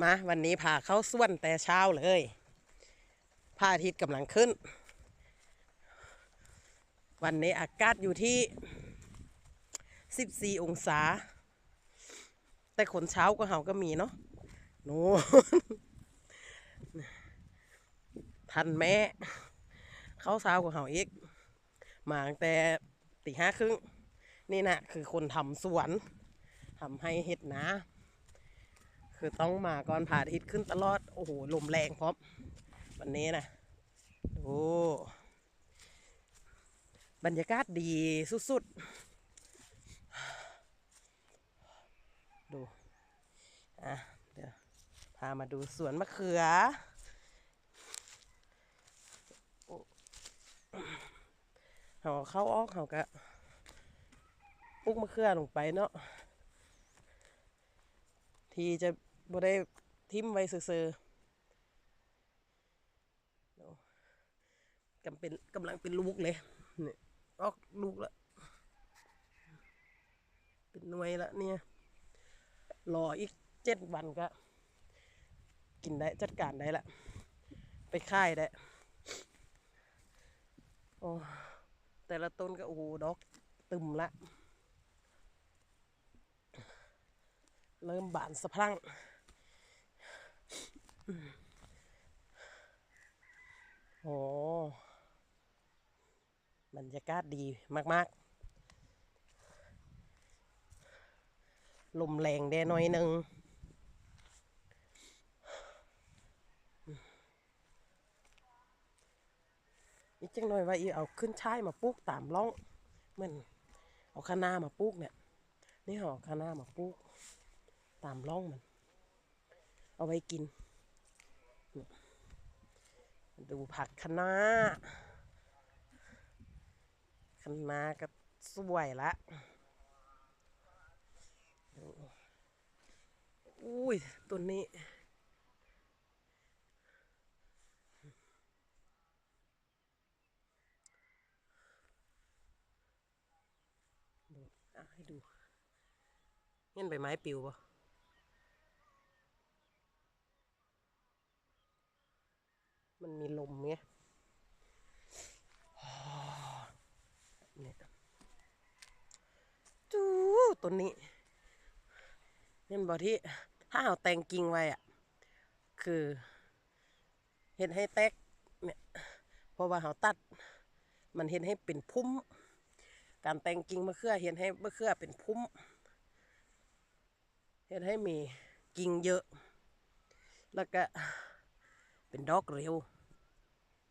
มาวันนี้พาเข้าส่วนแต่เช้าเลยพระอาทิตย์กำลังขึ้น วันนี้อากาศอยู่ที่ 14 องศา แต่คนเช้าก็เฮาก็มีเนาะโน่นทันแม่เข้าเช้ากว่าเฮาอีกมาตั้งแต่ตีห้าครึ่งนี่นะคือคนทำสวนทำให้เห็ดนะ คือต้องมาก่อนพระอาทิตย์ขึ้นตลอด โอ้โห ลมแรงพร้อม วันนี้นะโอ้บรรยากาศดีสุดๆ ดู อะ เดี๋ยว พามาดูสวนมะเขือโอเขาเข้าออกเขาก็ปลูกมะเขือลงไปเนาะทีจะ บ่ได้ทิมไว้ซื่อๆกำเป็นกำลังเป็นลูกเลยนี่ออกลูกล้วเป็นหน่วยล้วเนี่ยรออีกเจ็ดวันก็ กินได้จัดการได้ละ ไปค่ายได้โอ้แต่ละต้นก็โอ้โหดอกตึมละ เริ่มบานสะพรั่ง โอ้บรรยากาศดีมาก ๆ ลมแรงแดหน่อยหนึ่งอีกจังหน่อยว่าอีเอาขึ้นช่ายมาปลูกตามร่องเหมันเอาคะน้ามาปลูกเนี่ย นี่เอคะน้ามาปลูกตามร่องมัน เอาไว้กิน ดูผักคะน้าคะน้าก็สวยละอุ้ยตัวนี้ดูให้ดูเงี้ยใบไม้ปิวปะ มันมีลมไงเนี่ยจูต้นนี้เห็นบอกที่ถ้าเอาแตงกิ่งไว้อะคือเห็นให้แตกเนี่ยเพราะว่าเขาตัด มันเห็นให้เป็นพุ่ม การแต่งกิ่งมะเขือเห็นให้มะเขือเป็นพุ่มเห็นให้มีกิ่งเยอะ แล้วก็ เป็นดอกเร็ว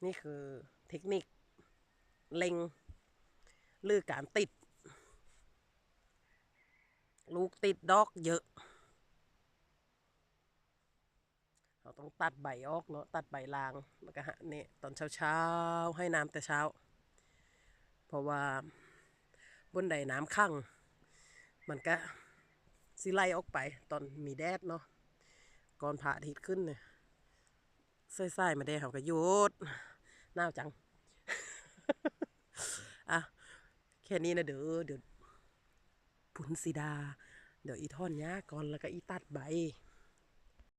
นี่คือเทคนิค เล็งหรือการติด ลูกติดดอกเยอะ เราต้องตัดใบออกเนาะตัดใบลางแล้วก็หะเนี่ยตอนเช้าๆ ให้น้ำแต่เช้า เพราะว่าบนใดน้ำขังมันก็สิไล่ออกไปตอนมีแดดเนาะก่อนพระอาทิตย์ขึ้นเนี่ย ใส่ๆมาได้เขาก็หยุดหนาจัง อะ แค่นี้นะเด้อเดี๋ยวผุนสีดา เดี๋ยวอีท่อนยาก่อนแล้วก็อีตัดใบ